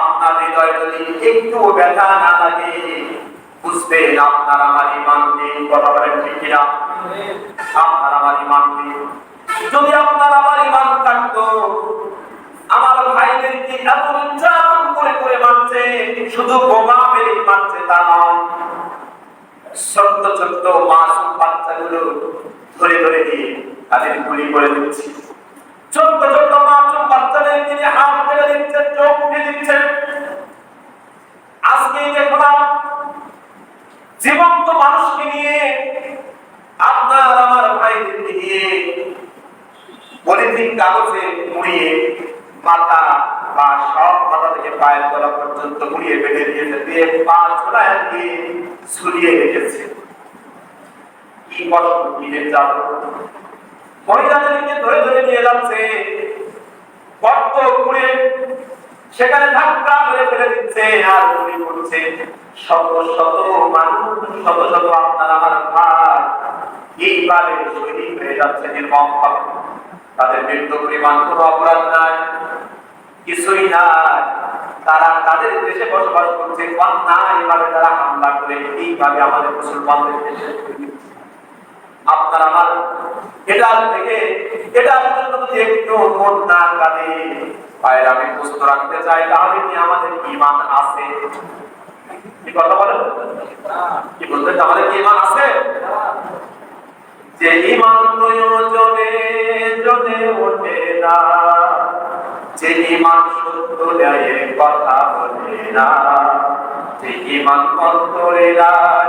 আপনার হৃদয় যদি একটু ব্যথা না লাগে, বুঝবেন আপনার আমার ইমান নেই, কথা বলেন ঠিক কিনা? আপনার আমার ইমান নেই। যদি আপনার আমার ইমান থাকতো, আমার ভাইদেরকে এত নির্যাতন করে করে মারছে? শুধু বোমা মেরে মারছে তা নয়। ছোট্ট ছোট্ট মাসুম বাচ্চাগুলো ধরে ধরে দিয়ে তাদের গুলি করে দিচ্ছে। ছোট্ট ছোট্ট মাসুম বাচ্চাদের তিনি হাত ফেলে দিচ্ছেন চোখ উঠে দিচ্ছেন আজকে দেখলাম জীবন্ত মানুষকে নিয়ে আপনার আমার ভাইদেরকে নিয়ে পলিথিন কাগজে মুড়িয়ে মাথা বা সব মাথা থেকে পায়ের তলা পর্যন্ত মুড়িয়ে বেঁধে দিয়েছে দিয়ে পা ছোড়ায় দিয়ে ঝুলিয়ে রেখেছে কি কষ্ট কি নির্যাতন মহিলাদেরকে ধরে ধরে নিয়ে যাচ্ছে। গর্ত করে সেখানে ধাক্কা করে ফেলে দিচ্ছে আর গুলি করছে। শত শত মানুষ, শত শত আপনার আমার ভাই, এইভাবে শহীদ হয়ে যাচ্ছে নির্মম ভাবে। তাদের মৃত্যু পরিমাণ কোনো অপরাধ নাই, কিছুই নাই। তারা তাদের দেশে বসবাস করছে অন্যায় ভাবে তারা হামলা করে, এইভাবে আমাদের মুসলমানদের দেশে। আপনার আমার এটার থেকে এটার জন্য একটু মন না কাঁদে পায়ের আমি সুস্থ রাখতে চাই, তাহলে কি আমাদের ইমান আছে? কি কথা বলেন? কি বলতে আমাদের কি ইমান আছে? যে ইমান প্রয়োজনে জনে ওঠে না, যে ইমান সত্য ন্যায়ের কথা বলে না, যে ইমান অন্তরে নাই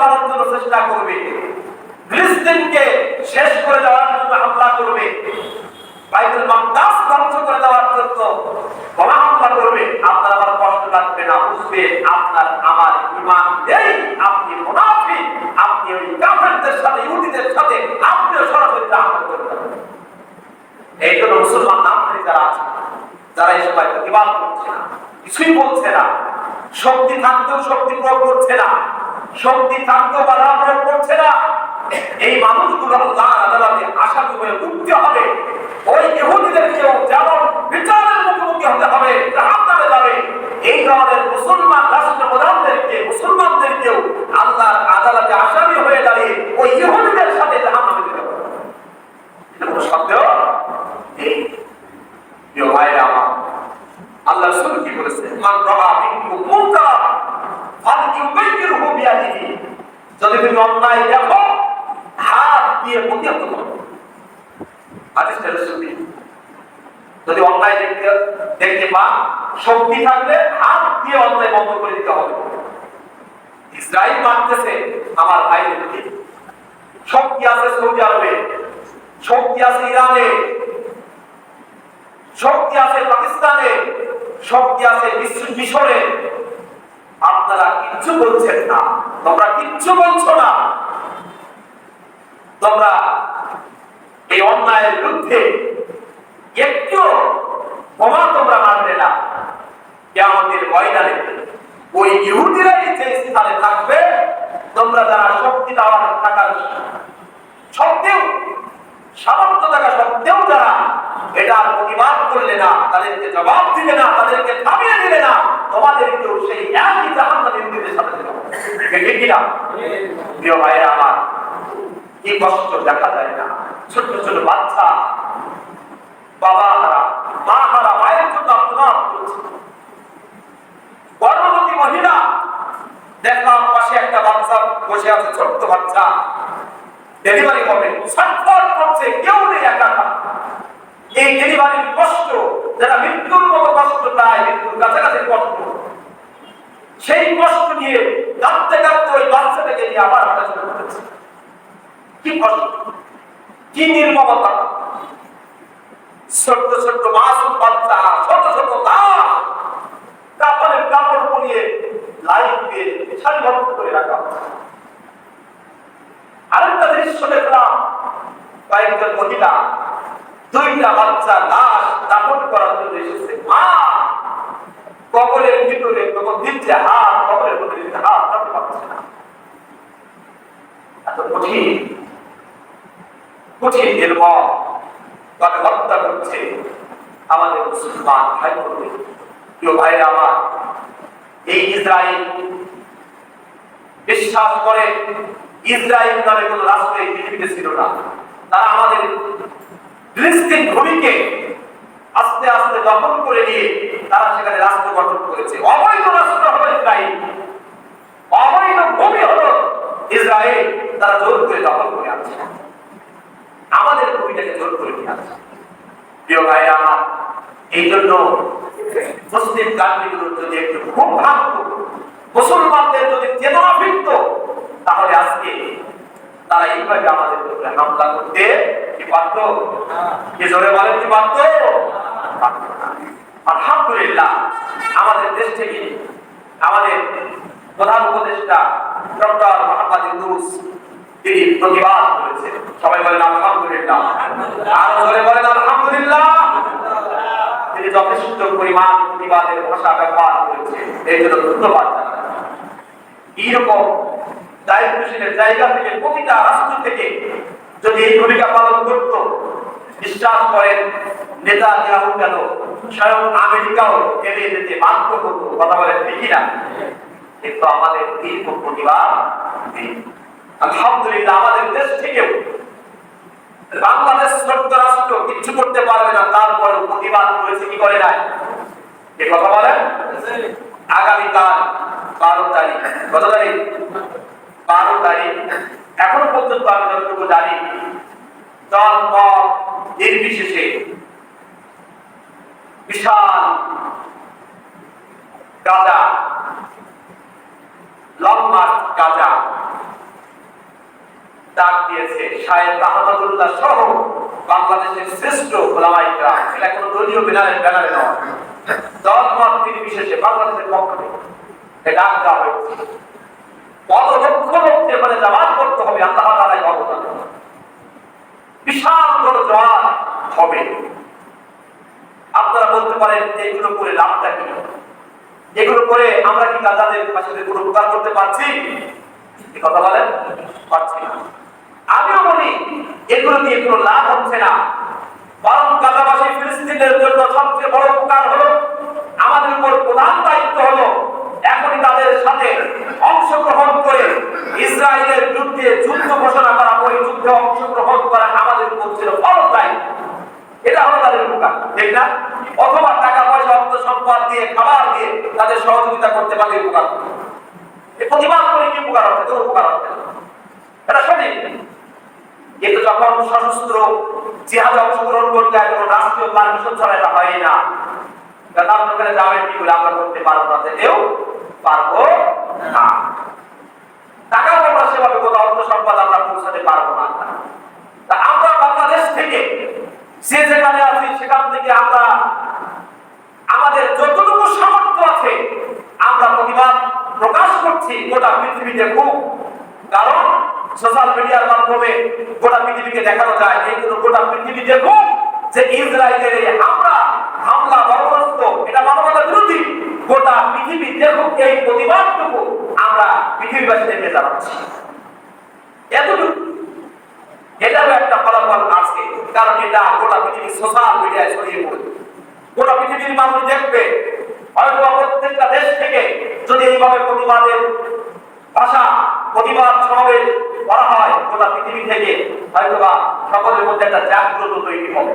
মুছে জন্য চেষ্টা করবে। ফিলিস্তিনকে শেষ করে দেওয়ার জন্য হামলা করবে। বাইতুল মাকদাস ধ্বংস করে দেওয়ার জন্য বোমা হামলা করবে। আপনার আমার কষ্ট লাগবে না বুঝবে আপনার আমার ইমান নেই। আপনি মুনাফিক, আপনি ওই কাফেরদের সাথে, ইহুদিদের সাথে, আপনিও সরাসরি হামলা করবেন এই জন্য মুসলমান নামধারী যারা আছে, যারা এই সময় প্রতিবাদ করছে না, কিছুই বলছে না, শক্তি থাকতেও শক্তি প্রয়োগ করছে না শক্তি থাকতে বাধা প্রয়োগ করছে না। এই মানুষগুলো আল্লাহ আদালতে আশা করে উঠতে হবে। ওই ইহুদিদেরকেও যেমন বিচারের মুখোমুখি হতে হবে জাহান্নামে যাবে এই ধরনের মুসলমান রাষ্ট্র প্রধানদেরকে মুসলমানদেরকেও আল্লাহর আদালতে আসামি হয়ে দাঁড়িয়ে ওই ইহুদিদের সাথে জাহান্নামে যেতে হবে এটা কোনো সন্দেহ নেই প্রিয় ভাইরা আমার আল্লাহ রাসূল কি বলেছেন মান রাআ মিনকুম মুনকার ফালইউগাইয়িরহু বিয়াদিহি যদি তুমি অন্যায় দেখো, হাত দিয়ে প্রতিহত করো। যদি অন্যায় দেখতে দেখতে পান শক্তি থাকলে হাত দিয়ে অন্যায় বন্ধ করে দিতে হবে। ইসরায়েল মানতেছে আমার ভাইদেরকে শক্তি আছে সৌদি আরবে, শক্তি আছে ইরানে, শক্তি আছে পাকিস্তানে, শক্তি আছে মিশরে। আপনারা কিচ্ছু বলছেন না। তোমরা কিচ্ছু বলছো না। তোমরা এই অন্যায়ের বিরুদ্ধে একটু বোমা তোমরা মানবে না। কেমতের ময়দানে ওই ইহুদিরাই যে স্থানে থাকবে, তোমরা যারা শক্তি দেওয়ার থাকার সত্ত্বেও, সামর্থ্য থাকা সত্ত্বেও যারা এটার প্রতিবাদ করলে না, তাদেরকে জবাব দিলে না, তাদেরকে থামিয়ে দিলে না তোমাদেরকেও সেই একই জাহান্নামে নির্দেশ সাথে দিল। ঠিক কিনা প্রিয় ভাইরা আমার, কি কষ্ট দেখা যায় না। ছোট ছোট বাচ্চা, বাবা হারা মা হারা মায়ের জন্য করছে। গর্ভবতী মহিলা, দেখলাম পাশে একটা বাচ্চা বসে আছে, ছোট্ট বাচ্চা। ডেলিভারি হবে ছটফট করছে, কেউ নেই একা। এই ডেলিভারির কষ্ট, যারা মৃত্যুর মতো কষ্ট মৃত্যুর কাছাকাছি কষ্ট। সেই কষ্ট নিয়ে কাঁদতে কাঁদতে ওই বাচ্চাটাকে নিয়ে আবার করেছে কি কষ্ট? কি নির্মমতা? ছোট্ট ছোট্ট মাসুম বাচ্চা, ছোট ছোট লাশ দিয়ে সারিবদ্ধ করে রাখা হচ্ছে। আরেকটা দৃশ্য দেখলাম কয়েকজন মহিলা দুইটা বাচ্চা লাশ দাফন করার জন্য এসেছে। মা! কবরের ভিতরে তখন দিচ্ছে হাত, কবরের মধ্যে দিচ্ছে হাত রাখতে পারছে না। এত কঠিন। কঠিন নির্মম। তাকে হত্যা করছে আমাদের মুসলমান ভাই বোনদের প্রিয় ভাইরা আমার, এই ইসরায়েল বিশ্বাস করে ইসরায়েল নামে কোন রাষ্ট্র পৃথিবীতে ছিল না। তারা আমাদের ফিলিস্তিন আস্তে আস্তে দখল করে নিয়ে তারা সেখানে রাষ্ট্র গঠন করেছে। অবৈধ রাষ্ট্র হলো ইসরায়েল অবৈধ ভূমি হলো ইসরায়েল তারা জোর করে দখল করে আছে আমাদের ভূমিটাকে জোর করে নিয়ে আছে প্রিয় ভাইরা আমার এই জন্য মুসলিম কান্ট্রিগুলোর যদি একটু খুব ভাবতো, মুসলমানদের যদি চেতনা ফিরত, তাহলে আজকে তারা এইভাবে আমাদের উপরে হামলা করতে কি পারতো? কি জোরে বলেন কি পারতো? আলহামদুলিল্লাহ আমাদের দেশ থেকে আমাদের প্রধান উপদেষ্টা ডক্টর মোহাম্মদ ইউনুস তিনি প্রতিবাদ করেছেন। সবাই বলেন আলহামদুলিল্লাহ। আর জোরে বলেন আলহামদুলিল্লাহ। তিনি যথেষ্ট পরিমাণ প্রতিবাদের ভাষা ব্যবহার করেছে এই জন্য ধন্যবাদ। এইরকম দায়িত্বশীলের জায়গা থেকে, প্রতিটা রাষ্ট্র থেকে যদি এই ভূমিকা পালন করত, বিশ্বাস করেন, নেতা হোক কেন? স্বয়ং আমেরিকাও এড়িয়ে যেতে বাধ্য করতো কথা বলেন ঠিকই না কিন্তু আমাদের দীর্ঘ প্রতিবাদ আলহামদুলিল্লাহ, আমাদের দেশ থেকেও বাংলাদেশ ছোট্ট রাষ্ট্র কিচ্ছু করতে পারবে না তারপরে প্রতিবাদ করেছে, কি করে নাই? এ কথা বলেন? আগামীকাল বারো তারিখ। কত তারিখ? বারো তারিখ। এখনও পর্যন্ত আমি যতটুকু জানি দল মত নির্বিশেষে বিশাল গাজা লং মার্চ গাজা ডাক দিয়েছে শায়েদ আহমদুল্লাহ সহ বাংলাদেশের শ্রেষ্ঠ ওলামাইকরা এটা কোনো দলীয় ব্যানারে ব্যানারে নয়। দল মত নির্বিশেষে বাংলাদেশের পক্ষ থেকে। ডাক দেওয়া হয়েছে। কত লক্ষ লোক যেখানে জামাত করতে হবে, আল্লাহ তালাই অবদান বিশাল বড় জওয়ান হবে। আপনারা বলতে পারেন এইগুলো করে লাভটা কি? এগুলো করে আমরা কি গাজাদের পাশে কোনো উপকার করতে পারছি? কথা বলেন, পারছি না। আমিও বলি, এগুলো দিয়ে কোনো লাভ হচ্ছে না। বরং গাজাবাসী ফিলিস্তিনের জন্য সবচেয়ে বড় উপকার হলো, আমাদের উপর প্রধান তাদের সাথে অংশগ্রহণ করে ইসরায়েলের বিরুদ্ধে যুদ্ধ ঘোষণা করা ওই যুদ্ধে অংশগ্রহণ করা আমাদের উপর ছিল বড় এটা হলো তাদের উপকার ঠিক না? অথবা টাকা পয়সা অর্থ সম্পদ দিয়ে, খাবার দিয়ে তাদের সহযোগিতা করতে পারলে উপকার প্রতিবাদ করে কি উপকার হবে? কোনো উপকার হবে এটা সঠিক। কিন্তু যখন সশস্ত্র জিহাদে অংশগ্রহণ করতে কোনো রাষ্ট্রীয় পারমিশন ছাড়া এটা হয় না যাবেন কি আমরা করতে পারব না, যেতেও পারব না। টাকা আমরা সেভাবে কোনো অর্থ সম্পদ আমরা পৌঁছাতে পারব না। তা আমরা বাংলাদেশ থেকে যে যেখানে আছি, সেখান থেকে আমরা আমাদের যতটুকু সামর্থ্য আছে, আমরা প্রতিবাদ প্রকাশ করছি গোটা পৃথিবীতে খুব। কারণ সোশ্যাল মিডিয়ার মাধ্যমে গোটা পৃথিবীকে দেখানো যায়, এই গোটা পৃথিবী দেখুক যে ইসরায়েলের এই হামলা হামলা বর্বরস্ত এটা মানবতা বিরোধী। গোটা পৃথিবী দেখুক এই প্রতিবাদটুকু আমরা পৃথিবীবাসীদেরকে জানাচ্ছি। এতটুকু। এটারও একটা ফলাফল আছে কারণ এটা গোটা পৃথিবী সোশ্যাল মিডিয়ায় ছড়িয়ে পড়বে। গোটা পৃথিবীর মানুষ দেখবে, হয়তো প্রত্যেকটা দেশ থেকে যদি এইভাবে প্রতিবাদের ভাষা, প্রতিবাদ সমাবেশ করা হয়, গোটা পৃথিবী থেকে হয়তো বা সকলের মধ্যে একটা জাগ্রত তৈরি হবে।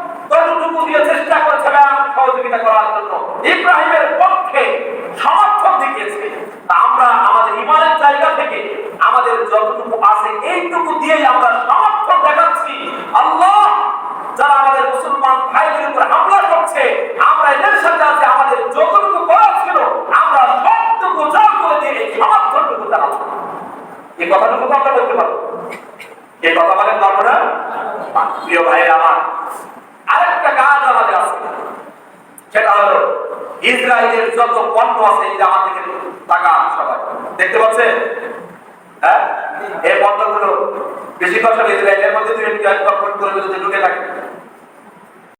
যতটুকু দিয়ে চেষ্টা করেছে সহযোগিতা করার জন্য, ইব্রাহিমের পক্ষে সমর্থন দেখিয়েছে। আমরা আমাদের ইমানের জায়গা থেকে আমাদের যতটুকু আছে, এইটুকু দিয়েই আমরা সমর্থন দেখাচ্ছি। আল্লাহ যারা আমাদের মুসলমান ভাইদের উপর হামলা করছে, আমরা এদের সাথে আছে, আমাদের যতটুকু করা ছিল, আমরা সবটুকু যা করে দিয়ে এই সমর্থনটুকু জানাব। এই কথাটুকু আমরা বলতে পারব। এই কথা বলেন আপনারা প্রিয় ভাইয়ের আমার আরেকটা কাজ আমাদের আছে। সেটা হলো ইসরায়েলের যত পণ্য আছে, এই আমাদেরকে টাকা সবাই। দেখতে পাচ্ছেন? হ্যাঁ? এই পণ্যগুলো বেশি কথা ইসরায়েলের মধ্যে তুমি করে যদি ঢুকে থাকে।